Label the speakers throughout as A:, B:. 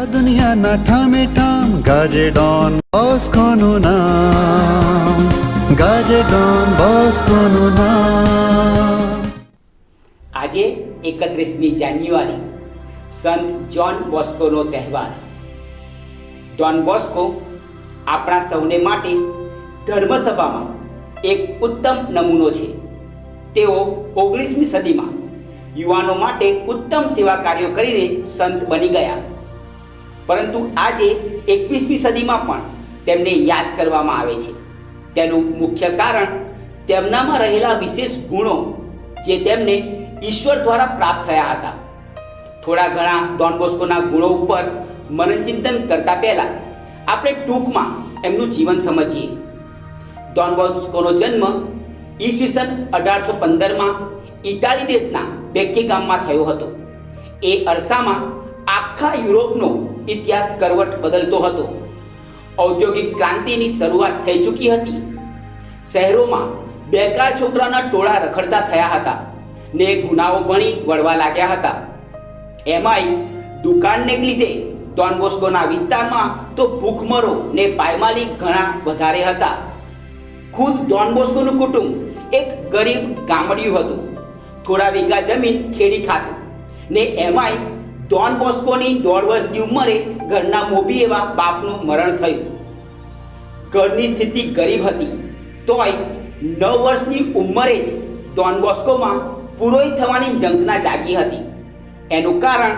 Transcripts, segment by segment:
A: આ દુનિયાના ઠામે ઠામ ગાજે ડોન બોસ્કોનું નામ, ગાજે ડોન બોસ્કોનું નામ.
B: આજે એકત્રીસમી જાન્યુઆરી, સંત જોન બોસ્કોનો તહેવાર. ડોન બોસ્કો આપણા સૌને માટે ધર્મસભામાં એક ઉત્તમ નમૂનો છે. તેઓ ઓગણીસમી સદીમાં યુવાનો માટે ઉત્તમ સેવા કાર્યો કરીને સંત બની ગયા. પરંતુ આજે એકવીસમી સદીમાં પણ તેમને યાદ કરવામાં આવે છે. તેનું મુખ્ય કારણ તેમનામાં રહેલા વિશેષ ગુણો જે તેમને ઈશ્વર દ્વારા પ્રાપ્ત થયા હતા. થોડા ઘણા ડોન બોસ્કોના ગુણો ઉપર મનનચિંતન કરતા પહેલા આપણે ટૂંકમાં એમનું જીવન સમજીએ. ડોન બોસ્કોનો જન્મ ઈસવીસન અઢારસો પંદરમાં ઇટાલી દેશના બેકી ગામમાં થયો હતો. એ અરસામાં આખા યુરોપનો ઇતિહાસ કરવટ બદલતો હતો. ઔદ્યોગિક ક્રાંતિની શરૂઆત થઈ ચૂકી હતી. શહેરોમાં બેકાર છોકરાના ટોળા રખડતા થયા હતા ને ગુનાઓ ભણી વળવા લાગ્યા હતા. એમાંય દુકાનને લીધે ડોન બોસ્કોના વિસ્તારમાં તો ભૂખમરો ને પાયમાલી ઘણા વધારે હતા. ખુદ ડોન બોસ્કોનું કુટુંબ એક ગરીબ ગામડિયું હતું. થોડા વીઘા જમીન ખેડી ખાતું ને એમાંય ડોન બોસ્કોની દોઢ વર્ષની ઉંમરે ઘરના મોભી એવા બાપનું મરણ થયું. ઘરની સ્થિતિ ગરીબ હતી. તોય નવ વર્ષની ઉંમરે જ ડોન બોસ્કોમાં પુરોહિત થવાની ઝંખના જાગી હતી. એનું કારણ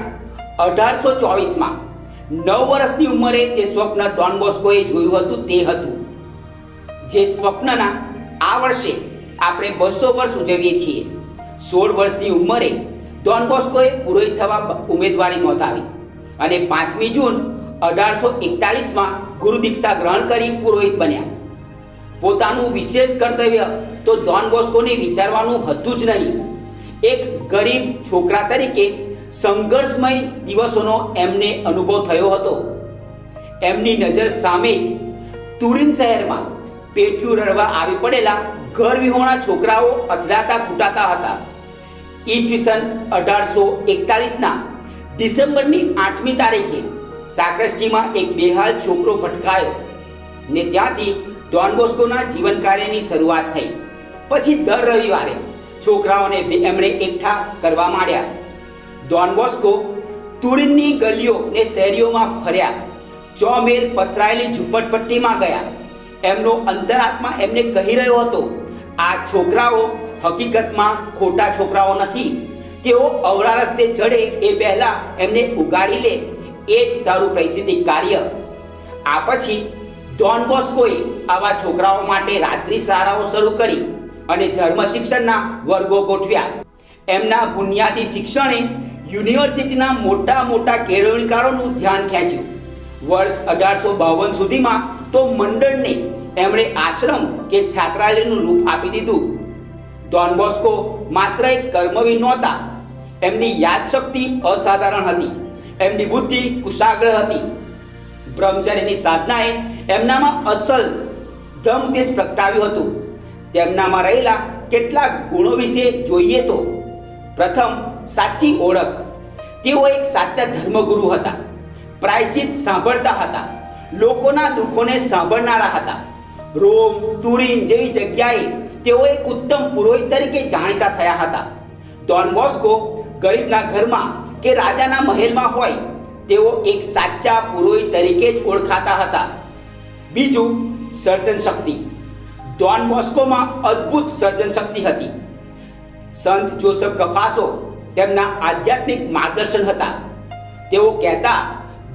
B: અઢારસો ચોવીસમાં નવ વર્ષની ઉંમરે જે સ્વપ્ન ડોન બોસ્કોએ જોયું હતું તે હતું. જે સ્વપ્નના આ વર્ષે આપણે બસો વર્ષ ઉજવીએ છીએ. સોળ વર્ષની ઉંમરે ડોન બોસ્કોએ પુરોહિત થવા ઉમેદવારી નોંધાવી. અને પાંચમી જૂન અઢારસો એકતાલીસમાં ગુરુ દીક્ષા ગ્રહણ કરી પુરોહિત બન્યા. પોતાનું વિશેષ કર્તવ્ય તો ડોન બોસ્કોને વિચારવાનું હતું જ નહીં. એક ગરીબ છોકરા તરીકે સંઘર્ષમય દિવસોનો એમને અનુભવ થયો હતો. એમની નજર સામે જ તુરિન શહેરમાં પેટ્યું રડવા આવી પડેલા ઘર વિહોણા છોકરાઓ અથડાતા કૂટાતા હતા. ઈસવીસન અઢારસો એકતાલીસના ડિસેમ્બરની આઠમી તારીખે સાક્રસ્ટીમાં એક બેહાલ છોકરો ભટકાયો ને ત્યાંથી ડોન બોસ્કોના જીવન કાર્યની શરૂઆત થઈ. પછી દર રવિવારે છોકરાઓને એમણે એકઠા કરવા માંડ્યા. ડોન બોસ્કો તુરિનની ગલીઓ ને શેરીઓમાં ફર્યા. ચોમેર પથરાયેલી ઝૂંપડપટ્ટીમાં ગયા. એમનો અંતરાત્મા એમને કહી રહ્યો હતો, આ છોકરાઓ હકીકતમાં ખોટા છોકરાઓ નથી. તેઓ અવળા રસ્તે ચડે એ પહેલા એમને ઉગાડી લે. એ જ તારું પ્રસિદ્ધિ કાર્ય. આ પછી ડોન બોસ્કોએ આવા છોકરાઓ માટે રાત્રિ શાળાઓ શરૂ કરી અને ધર્મ શિક્ષણના વર્ગો ગોઠવ્યા. એમના બુનિયાદી શિક્ષણે યુનિવર્સિટીના મોટા મોટા કેળવણીકારોનું ધ્યાન ખેંચ્યું. વર્ષ અઢારસો બાવન સુધીમાં તો મંડળને એમણે આશ્રમ કે છાત્રાલયનું રૂપ આપી દીધું. ડોન બોસ્કો માત્ર એક કર્મવીર નહોતા. એમની યાદશક્તિ અસાધારણ હતી. એમની બુદ્ધિ કુશાગ્ર હતી. બ્રહ્મચર્યની સાધનાએ એમનામાં અસલ બ્રહ્મ તેજ પ્રગટાવ્યું હતું. તેમનામાં રહેલા કેટલાક ગુણો વિશે જોઈએ તો, પ્રથમ, સાચી ઓળખ. તેઓ એક સાચા ધર્મગુરુ હતા. પ્રાયશ્ચિત સાંભળતા હતા. લોકોના દુઃખોને સાંભળનારા હતા. રોમ, તુરિન જેવી જગ્યાએ તેઓ એક ઉત્તમ પુરોહિત તરીકે જાણીતા થયા હતા. ડોન બોસ્કો ગરીબના ઘરમાં કે રાજાના મહેલમાં હોય, તેઓ એક સાચા પુરોહિત તરીકે જ ઓળખાતા હતા. બીજું સર્જન શક્તિ. ડોન બોસ્કોમાં અદ્ભુત સર્જન શક્તિ હતી. સંત જોસફ કફાસો તેમના આધ્યાત્મિક માર્ગદર્શન હતા. તેઓ કહેતા,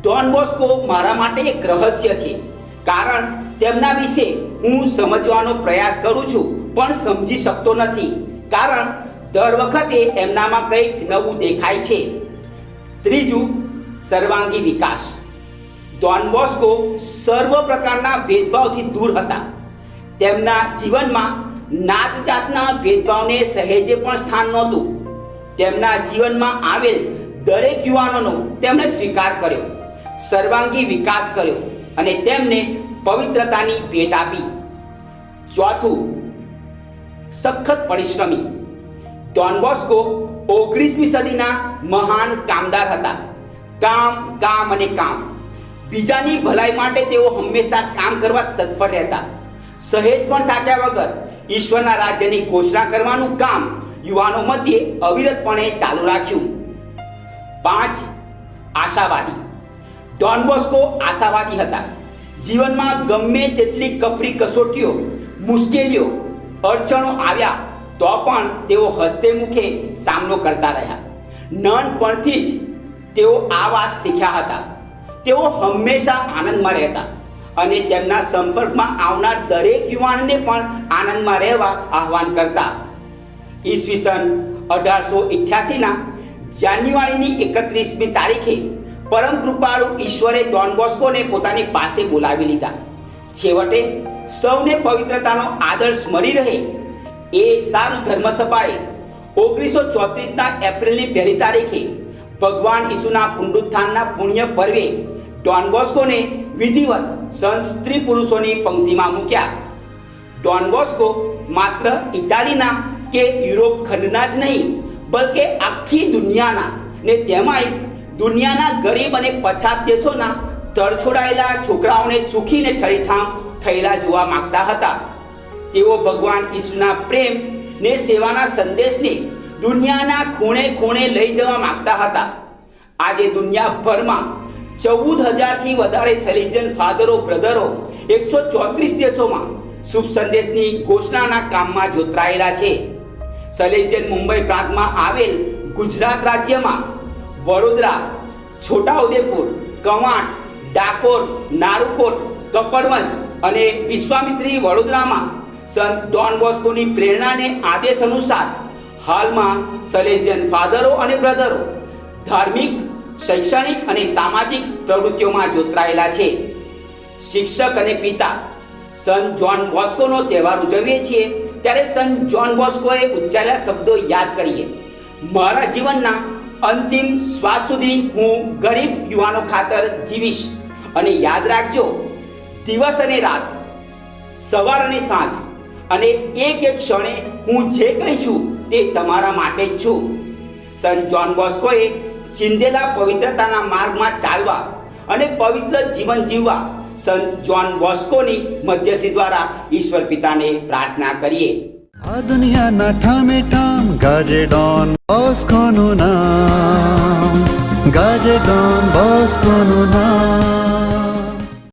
B: ડોન બોસ્કો મારા માટે એક રહસ્ય છે. કારણ તેમના વિશે હું સમજવાનો પ્રયાસ કરું છું. પણ સમજી શકતો નથી. કારણ દર વખતે એમનામાં કંઈક નવું દેખાય છે. ત્રીજું, સર્વાંગી વિકાસ. ડોન બોસ્કો સર્વ પ્રકારના ભેદભાવથી દૂર હતા. તેમના જીવનમાં નાત જાતના ભેદભાવને સહેજે પણ સ્થાન નહોતું. તેમના જીવનમાં આવેલ દરેક યુવાનોનો તેમણે સ્વીકાર કર્યો. સર્વાંગી વિકાસ કર્યો અને તેમને પવિત્રતાની ભેટ આપી. ચોથું સખત પરિશ્રમી. ડોન બોસ્કો ઓગણીસમી સદીના મહાન કામદાર હતા. કામ કામ અને કામ. બીજાની ભલાઈ માટે તેઓ હંમેશા કામ કરવા તત્પર રહેતા. સહેજ પણ થાક્યા વગર ઈશ્વરના રાજ્યની ઘોષણા કરવાનું કામ યુવાનો મધ્યે અવિરતપણે ચાલુ રાખ્યું. પાંચ, આશાવાદી. ડોન બોસ્કો આશાવાદી હતા. જીવનમાં ગમે તેટલી કપરી કસોટીઓ, મુશ્કેલીઓ અડચણો આવ્યા તો પણ તેઓ હસ્તે મુખે સામનો કરતા રહ્યા. નાનપણથી જ તેઓ આ વાત શીખ્યા હતા. તેઓ હંમેશા આનંદમાં રહેતા અને તેમના સંપર્કમાં આવનાર દરેક યુવાનને પણ આનંદમાં રહેવા આહવાન કરતા. ઈસવીસન અઢારસો ઇઠ્યાસીના જાન્યુઆરીની એકત્રીસમી તારીખે પરમ કૃપાળુ ઈશ્વરે ડોન બોસ્કોને પોતાની પાસે બોલાવી લીધા. છેવટે સૌને પવિત્રતાનો આદર્શ મળી રહે એ સારું ધર્મસભાએ ઓગણીસો ચોત્રીસના એપ્રિલની પહેલી તારીખે ભગવાન ઈસુના પુનરુત્થાનના પુણ્ય પર્વે ડોન બોસ્કોને વિધિવત સંત સ્ત્રી પુરુષોની પંક્તિમાં મૂક્યા. ડોન બોસ્કો માત્ર ઇટાલીના કે યુરોપ ખંડના જ નહીં, બલકે આખી દુનિયાના ને તેમાંય દુનિયાના ગરીબ અને પછાત દેશોના તરછોડાયેલા છોકરાઓને સુખીને ઠરીઠામ થયેલા જોવા માંગતા હતા. તેઓ ભગવાન ઈસુના પ્રેમ ને સેવાના સંદેશને દુનિયાના ખૂણે ખૂણે લઈ જવા માંગતા હતા. આજે દુનિયાભરમાં ચૌદ હજારથી વધારે સેલિજન ફાધરો, બ્રધરો એકસો ચોત્રીસ દેશોમાં શુભ સંદેશની ઘોષણાના કામમાં જોતરાયેલા છે. સલેજન મુંબઈ પ્રાંતમાં આવેલ ગુજરાત રાજ્યમાં વડોદરા, છોટાઉદેપુર, કવાંટ ડાકોર, નારુકોટ કપડવંજ અને વિશ્વામિત્રી વડોદરામાં સંત ડોન બોસ્કોની પ્રેરણાને આદેશ અનુસાર હાલમાં સલેઝિયન ફાધરો અને બ્રધરો ધાર્મિક, શૈક્ષણિક અને સામાજિક પ્રવૃત્તિઓમાં જોતરાયેલા છે. શિક્ષક અને પિતા સંત જોન બોસ્કોનો તહેવાર ઉજવીએ છીએ ત્યારે સંત જોન બોસ્કોએ ઉચ્ચારેલા શબ્દો યાદ કરીએ. મારા જીવનના અંતિમ શ્વાસ સુધી હું ગરીબ યુવાનો ખાતર જીવીશ. અને યાદ રાખજો, દિવસ અને રાત સવાર અને સાંજ અને એક એક ક્ષણે હું જે કંઈ છું તે તમારા માટે જ છું. સંત જોન બોસ્કોએ ચિંધેલા પવિત્રતાના માર્ગમાં ચાલવા અને પવિત્ર જીવન જીવવા સંત જોન બોસ્કોની મધ્યસ્થી દ્વારા ઈશ્વર પિતાને પ્રાર્થના કરીએ.
A: આ દુનિયાના ઠામે ઠામ ગાજે ડોન બોસ્કોનું નામ, ગાજે ડોન બોસ્કોનું નામ.